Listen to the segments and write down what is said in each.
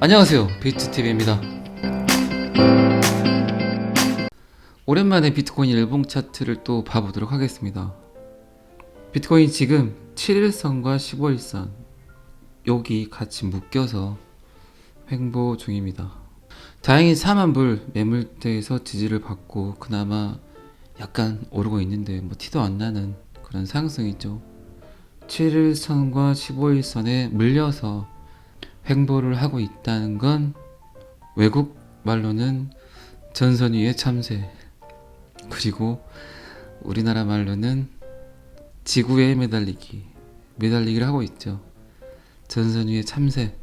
안녕하세요. 비트TV입니다. 오랜만에 비트코인 일봉 차트를 또 봐보도록 하겠습니다. 비트코인 지금 7일선과 15일선 여기 같이 묶여서 횡보 중입니다. 다행히 4만 불 매물대에서 지지를 받고 그나마 약간 오르고 있는데 뭐 티도 안 나는 그런 상승이죠. 7일선과 15일선에 물려서 횡보를 하고 있다는 건 외국 말로는 전선 위의 참새 그리고 우리나라 말로는 지구에 매달리기 매달리기를 하고 있죠. 전선 위의 참새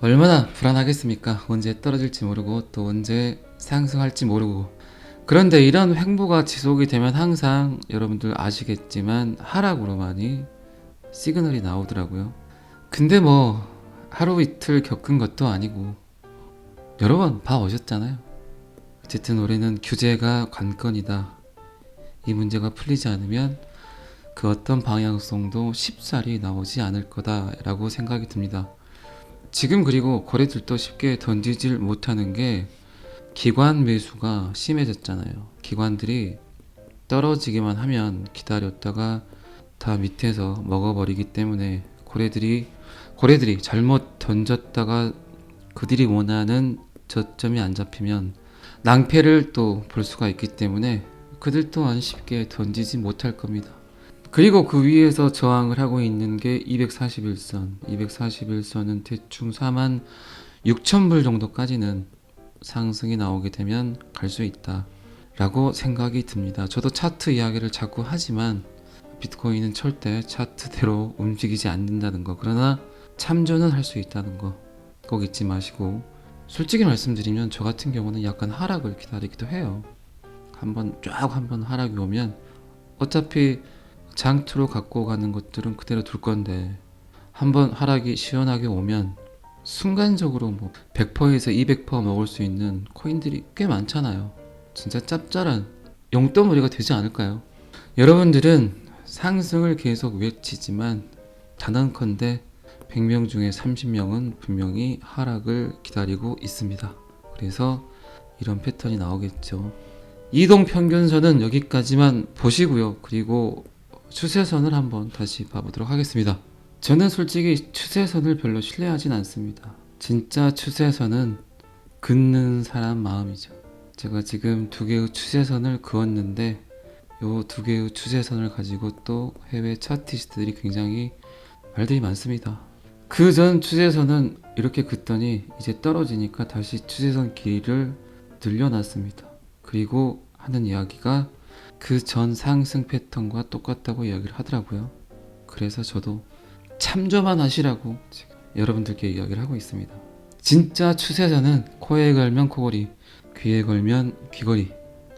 얼마나 불안하겠습니까? 언제 떨어질지 모르고 또 언제 상승할지 모르고. 그런데 이런 횡보가 지속이 되면 항상 여러분들 아시겠지만 하락으로 많이 시그널이 나오더라고요. 근데 뭐 하루 이틀 겪은 것도 아니고 여러 번 봐오셨잖아요. 어쨌든 올해는 규제가 관건이다. 이 문제가 풀리지 않으면 그 어떤 방향성도 쉽사리 나오지 않을 거다라고 생각이 듭니다. 지금 그리고 거래들도 쉽게 던지질 못하는 게 기관 매수가 심해졌잖아요. 기관들이 떨어지기만 하면 기다렸다가 다 밑에서 먹어버리기 때문에 고래들이 고래들이 잘못 던졌다가 그들이 원하는 저점이 안 잡히면 낭패를 또 볼 수가 있기 때문에 그들 또한 쉽게 던지지 못할 겁니다. 그리고 그 위에서 저항을 하고 있는 게 241선. 241선은 대충 4만 6천 불 정도까지는 상승이 나오게 되면 갈 수 있다. 라고 생각이 듭니다. 저도 차트 이야기를 자꾸 하지만 비트코인은 절대 차트대로 움직이지 않는다는 거. 그러나 참조는 할 수 있다는 거 꼭 잊지 마시고 솔직히 말씀드리면 저 같은 경우는 약간 하락을 기다리기도 해요. 한번 쫙 한번 하락이 오면 어차피 장투로 갖고 가는 것들은 그대로 둘 건데 한번 하락이 시원하게 오면 순간적으로 뭐 100%에서 200% 먹을 수 있는 코인들이 꽤 많잖아요. 진짜 짭짤한 용돈벌이가 되지 않을까요? 여러분들은 상승을 계속 외치지만 단언컨대 100명 중에 30명은 분명히 하락을 기다리고 있습니다. 그래서 이런 패턴이 나오겠죠. 이동 평균선은 여기까지만 보시고요. 그리고 추세선을 한번 다시 봐보도록 하겠습니다. 저는 솔직히 추세선을 별로 신뢰하진 않습니다. 진짜 추세선은 긋는 사람 마음이죠. 제가 지금 두 개의 추세선을 그었는데 요 두 개의 추세선을 가지고 또 해외 차티스트들이 굉장히 말들이 많습니다. 그 전 추세선은 이렇게 긋더니 이제 떨어지니까 다시 추세선 길이를 늘려놨습니다. 그리고 하는 이야기가 그 전 상승 패턴과 똑같다고 이야기를 하더라고요. 그래서 저도 참조만 하시라고 지금 여러분들께 이야기를 하고 있습니다. 진짜 추세선은 코에 걸면 코걸이, 귀에 걸면 귀걸이.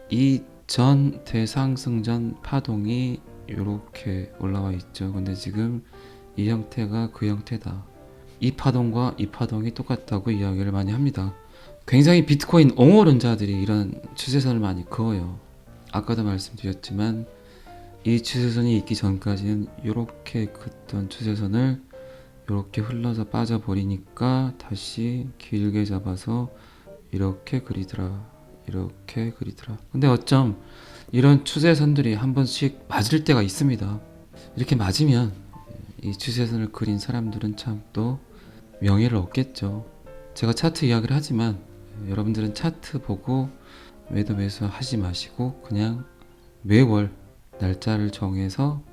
이 전 대상승전 파동이 이렇게 올라와 있죠. 근데 지금 이 형태가 그 형태다. 이 파동과 이 파동이 똑같다고 이야기를 많이 합니다. 굉장히 비트코인 옹호론자들이 이런 추세선을 많이 그어요. 아까도 말씀드렸지만 이 추세선이 있기 전까지는 이렇게 긋던 추세선을 이렇게 흘러서 빠져버리니까 다시 길게 잡아서 이렇게 그리더라. 이렇게 그리더라. 근데 어쩜 이런 추세선들이 한 번씩 맞을 때가 있습니다. 이렇게 맞으면 이 추세선을 그린 사람들은 참 또 명예를 얻겠죠. 제가 차트 이야기를 하지만 여러분들은 차트 보고 매도 매수 하지 마시고 그냥 매월 날짜를 정해서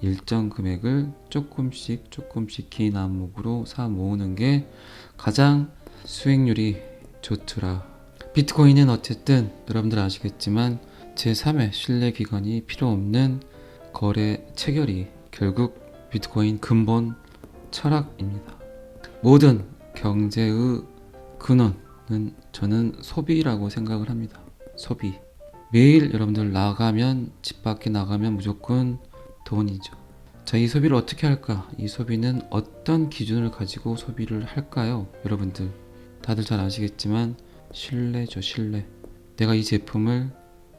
일정 금액을 조금씩 조금씩 긴 안목으로 사 모으는 게 가장 수익률이 좋더라. 비트코인은 어쨌든 여러분들 아시겠지만 제3의 신뢰 기관이 필요 없는 거래 체결이 결국 비트코인 근본 철학입니다. 모든 경제의 근원은 저는 소비라고 생각을 합니다. 소비. 매일 여러분들 나가면 집 밖에 나가면 무조건 돈이죠. 자, 이 소비를 어떻게 할까? 이 소비는 어떤 기준을 가지고 소비를 할까요? 여러분들 다들 잘 아시겠지만 신뢰죠, 신뢰. 내가 이 제품을,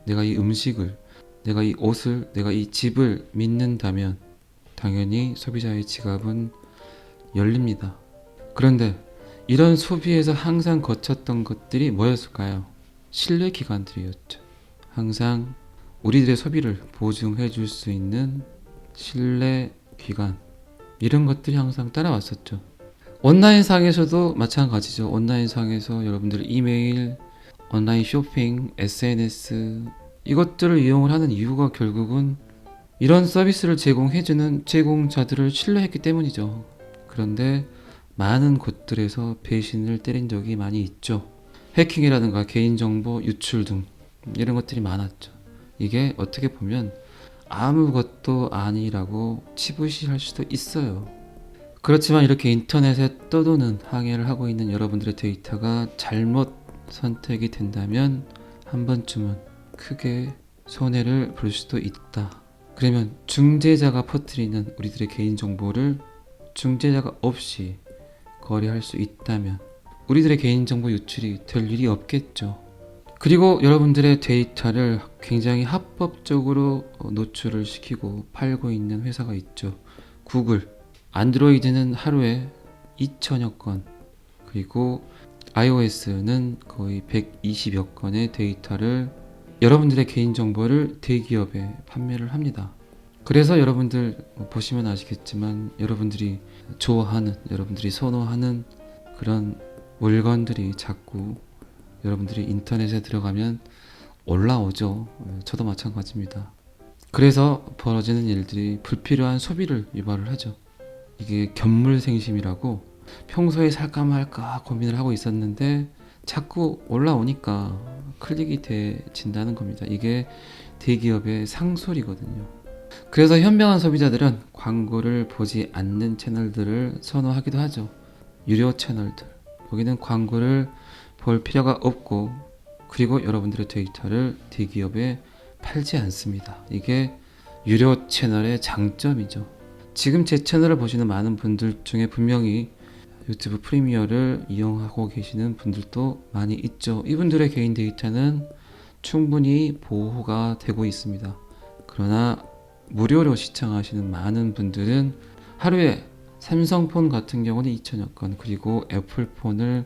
내가 이 음식을, 내가 이 옷을, 내가 이 집을 믿는다면 당연히 소비자의 지갑은 열립니다. 그런데 이런 소비에서 항상 거쳤던 것들이 뭐였을까요? 신뢰 기관들이었죠. 항상 우리들의 소비를 보증해 줄 수 있는 신뢰 기관 이런 것들이 항상 따라왔었죠. 온라인 상에서도 마찬가지죠. 온라인 상에서 여러분들 이메일, 온라인 쇼핑, SNS 이것들을 이용을 하는 이유가 결국은 이런 서비스를 제공해주는 제공자들을 신뢰했기 때문이죠. 그런데 많은 곳들에서 배신을 때린 적이 많이 있죠. 해킹이라든가 개인정보 유출 등 이런 것들이 많았죠. 이게 어떻게 보면 아무것도 아니라고 치부시할 수도 있어요. 그렇지만 이렇게 인터넷에 떠도는 항해를 하고 있는 여러분들의 데이터가 잘못 선택이 된다면 한 번쯤은 크게 손해를 볼 수도 있다. 그러면 중재자가 퍼뜨리는 우리들의 개인 정보를 중재자가 없이 거래할 수 있다면 우리들의 개인정보 유출이 될 일이 없겠죠. 그리고 여러분들의 데이터를 굉장히 합법적으로 어, 노출을 시키고 팔고 있는 회사가 있죠. 구글. 안드로이드는 하루에 2천여 건, 그리고 iOS는 거의 120여 건의 데이터를 여러분들의 개인정보를 대기업에 판매를 합니다. 그래서 여러분들 뭐 보시면 아시겠지만 여러분들이 좋아하는, 여러분들이 선호하는 그런 물건들이 자꾸 여러분들이 인터넷에 들어가면 올라오죠. 예, 저도 마찬가지입니다. 그래서 벌어지는 일들이 불필요한 소비를 유발을 하죠. 이게 견물생심이라고 평소에 살까 말까 고민을 하고 있었는데 자꾸 올라오니까 클릭이 돼진다는 겁니다. 이게 대기업의 상술이거든요. 그래서 현명한 소비자들은 광고를 보지 않는 채널들을 선호하기도 하죠. 유료 채널들. 여기는 광고를 볼 필요가 없고 그리고 여러분들의 데이터를 대기업에 팔지 않습니다. 이게 유료 채널의 장점이죠. 지금 제 채널을 보시는 많은 분들 중에 분명히 유튜브 프리미어를 이용하고 계시는 분들도 많이 있죠. 이분들의 개인 데이터는 충분히 보호가 되고 있습니다. 그러나 무료로 시청하시는 많은 분들은 하루에 삼성폰 같은 경우는 2천여 건, 그리고 애플폰을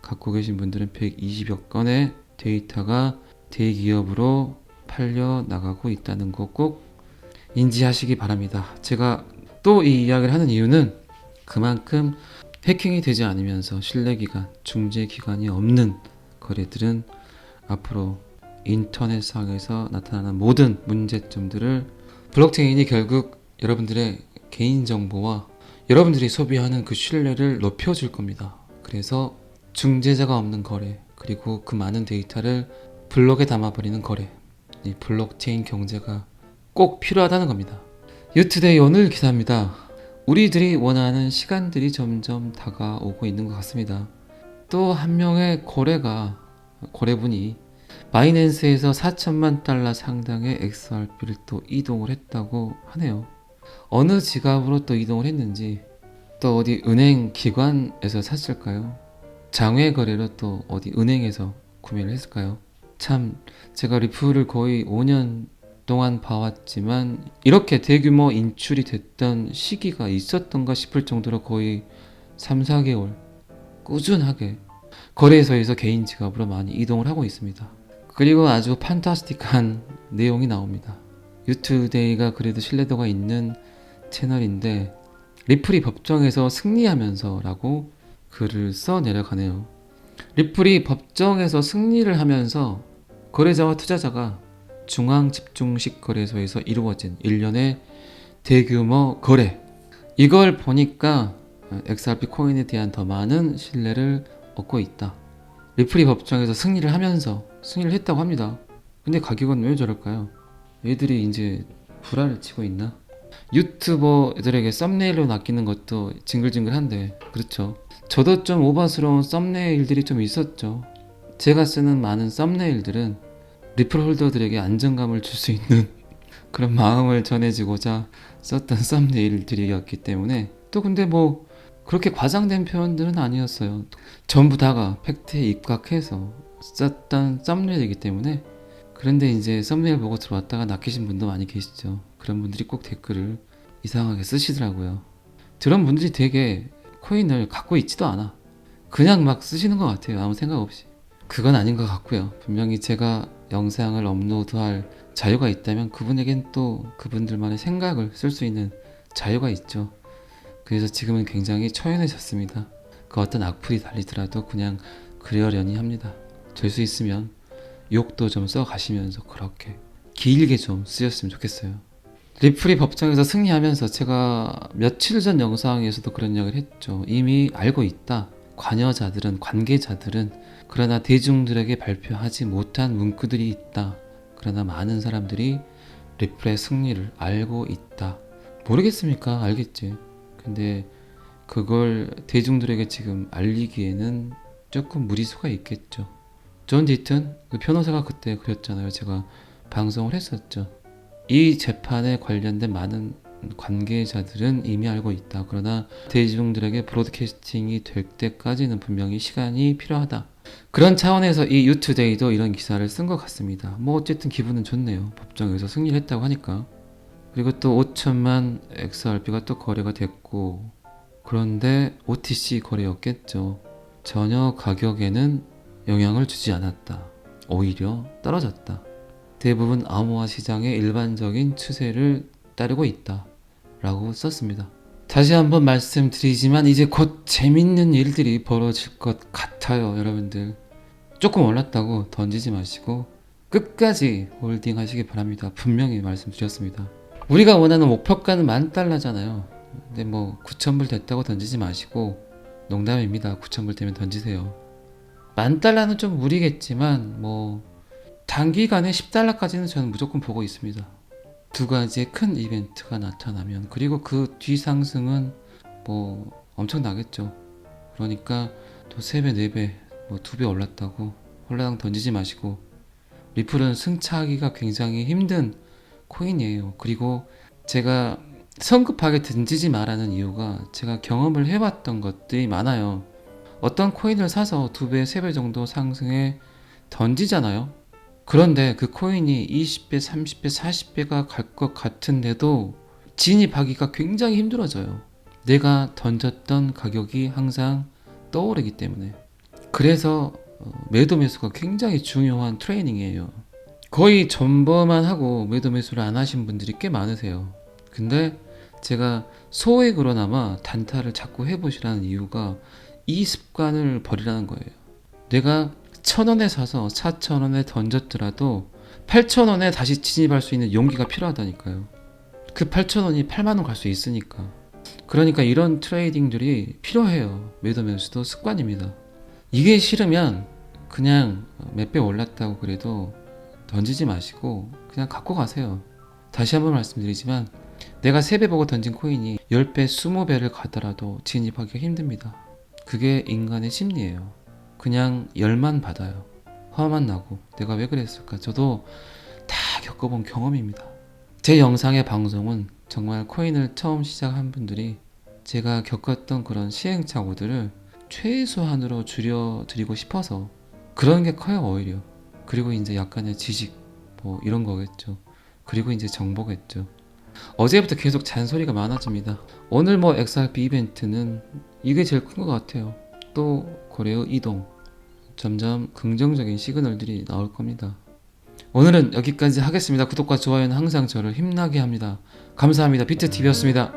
갖고 계신 분들은 120여 건의 데이터가 대기업으로 팔려 나가고 있다는 거 꼭 인지하시기 바랍니다. 제가 또 이 이야기를 하는 이유는 그만큼 해킹이 되지 않으면서 신뢰기관, 중재기관이 없는 거래들은 앞으로 인터넷상에서 나타나는 모든 문제점들을 블록체인이 결국 여러분들의 개인정보와 여러분들이 소비하는 그 신뢰를 높여줄 겁니다. 그래서 중재자가 없는 거래, 그리고 그 많은 데이터를 블록에 담아버리는 거래, 이 블록체인 경제가 꼭 필요하다는 겁니다. 유투데이 오늘 기사입니다. 우리들이 원하는 시간들이 점점 다가오고 있는 것 같습니다. 또 한 명의 거래가 거래분이 바이낸스에서 4천만 달러 상당의 XRP를 또 이동을 했다고 하네요. 어느 지갑으로 또 이동을 했는지 또 어디 은행 기관에서 샀을까요? 장외 거래로 또 어디 은행에서 구매를 했을까요? 참 제가 리플을 거의 5년 동안 봐왔지만 이렇게 대규모 인출이 됐던 시기가 있었던가 싶을 정도로 거의 3, 4개월 꾸준하게 거래소에서 개인 지갑으로 많이 이동을 하고 있습니다. 그리고 아주 판타스틱한 내용이 나옵니다. 유투데이가 그래도 신뢰도가 있는 채널인데 리플이 법정에서 승리하면서라고 글을 써 내려가네요. 리플이 법정에서 승리를 하면서 거래자와 투자자가 중앙 집중식 거래소에서 이루어진 일련의 대규모 거래. 이걸 보니까 XRP 코인에 대한 더 많은 신뢰를 얻고 있다. 리플이 법정에서 승리를 하면서 승리를 했다고 합니다. 근데 가격은 왜 저럴까요? 얘들이 이제 불화를 치고 있나? 유튜버들에게 썸네일로 낚이는 것도 징글징글한데 그렇죠. 저도 좀 오버스러운 썸네일들이 좀 있었죠. 제가 쓰는 많은 썸네일들은 리플 홀더들에게 안정감을 줄 수 있는 그런 마음을 전해지고자 썼던 썸네일들이었기 때문에 또 근데 뭐 그렇게 과장된 표현들은 아니었어요. 전부 다가 팩트에 입각해서 썼던 썸네일이기 때문에 그런데 이제 썸네일 보고 들어왔다가 낚이신 분도 많이 계시죠. 그런 분들이 꼭 댓글을 이상하게 쓰시더라고요. 그런 분들이 되게 코인을 갖고 있지도 않아. 그냥 막 쓰시는 것 같아요. 아무 생각 없이. 그건 아닌 것 같고요. 분명히 제가 영상을 업로드할 자유가 있다면 그분에겐 또 그분들만의 생각을 쓸 수 있는 자유가 있죠. 그래서 지금은 굉장히 처연해졌습니다. 그 어떤 악플이 달리더라도 그냥 그러려니 합니다. 될 수 있으면 욕도 좀 써가시면서 그렇게 길게 좀 쓰였으면 좋겠어요. 리플이 법정에서 승리하면서 제가 며칠 전 영상에서도 그런 이야기를 했죠. 이미 알고 있다. 관여자들은, 관계자들은, 그러나 대중들에게 발표하지 못한 문구들이 있다. 그러나 많은 사람들이 리플의 승리를 알고 있다. 모르겠습니까? 알겠지. 근데 그걸 대중들에게 지금 알리기에는 조금 무리수가 있겠죠. 존 디튼, 그 변호사가 그때 그랬잖아요. 제가 방송을 했었죠. 이 재판에 관련된 많은 관계자들은 이미 알고 있다. 그러나 대중들에게 브로드캐스팅이 될 때까지는 분명히 시간이 필요하다. 그런 차원에서 이 유투데이도 이런 기사를 쓴 것 같습니다. 뭐 어쨌든 기분은 좋네요. 법정에서 승리를 했다고 하니까. 그리고 또 5천만 XRP가 또 거래가 됐고 그런데 OTC 거래였겠죠. 전혀 가격에는 영향을 주지 않았다. 오히려 떨어졌다. 대부분 암호화 시장의 일반적인 추세를 따르고 있다. 라고 썼습니다. 다시 한번 말씀드리지만 이제 곧 재밌는 일들이 벌어질 것 같아요, 여러분들. 조금 올랐다고 던지지 마시고 끝까지 홀딩 하시기 바랍니다. 분명히 말씀드렸습니다. 우리가 원하는 목표가는 만 달러잖아요. 근데 뭐 9,000불 됐다고 던지지 마시고 농담입니다. 9,000불 되면 던지세요. 만 달러는 좀 무리겠지만 뭐 단기간에 10달러까지는 저는 무조건 보고 있습니다. 두 가지의 큰 이벤트가 나타나면 그리고 그 뒤 상승은 뭐 엄청나겠죠. 그러니까 또 3배, 4배, 뭐 2배 올랐다고 홀라당 던지지 마시고 리플은 승차하기가 굉장히 힘든 코인이에요. 그리고 제가 성급하게 던지지 말라는 이유가 제가 경험을 해봤던 것들이 많아요. 어떤 코인을 사서 두 배, 세배 정도 상승해 던지잖아요. 그런데 그 코인이 20배, 30배, 40배가 갈 것 같은데도 진입하기가 굉장히 힘들어져요. 내가 던졌던 가격이 항상 떠오르기 때문에. 그래서 어, 매도 매수가 굉장히 중요한 트레이닝이에요. 거의 전범만 하고 매도 매수를 안 하신 분들이 꽤 많으세요. 근데 제가 소액으로나마 단타를 자꾸 해보시라는 이유가 이 습관을 버리라는 거예요. 내가 천 원에 사서 사천 원에 던졌더라도 팔천 원에 다시 진입할 수 있는 용기가 필요하다니까요. 그 팔천 원이 팔만 원 갈 수 있으니까. 그러니까 이런 트레이딩들이 필요해요. 매도 매수도 습관입니다. 이게 싫으면 그냥 몇 배 올랐다고 그래도 던지지 마시고 그냥 갖고 가세요. 다시 한번 말씀드리지만 내가 3배 보고 던진 코인이 10배, 20배를 가더라도 진입하기가 힘듭니다. 그게 인간의 심리예요. 그냥 열만 받아요. 화만 나고 내가 왜 그랬을까? 저도 다 겪어본 경험입니다. 제 영상의 방송은 정말 코인을 처음 시작한 분들이 제가 겪었던 그런 시행착오들을 최소한으로 줄여드리고 싶어서 그런 게 커요 오히려. 그리고 이제 약간의 지식 뭐 이런 거겠죠. 그리고 이제 정보겠죠. 어제부터 계속 잔소리가 많아집니다. 오늘 뭐 XRP 이벤트는 이게 제일 큰 것 같아요. 또 거래의 이동. 점점 긍정적인 시그널들이 나올 겁니다. 오늘은 여기까지 하겠습니다. 구독과 좋아요는 항상 저를 힘나게 합니다. 감사합니다. 비트TV였습니다.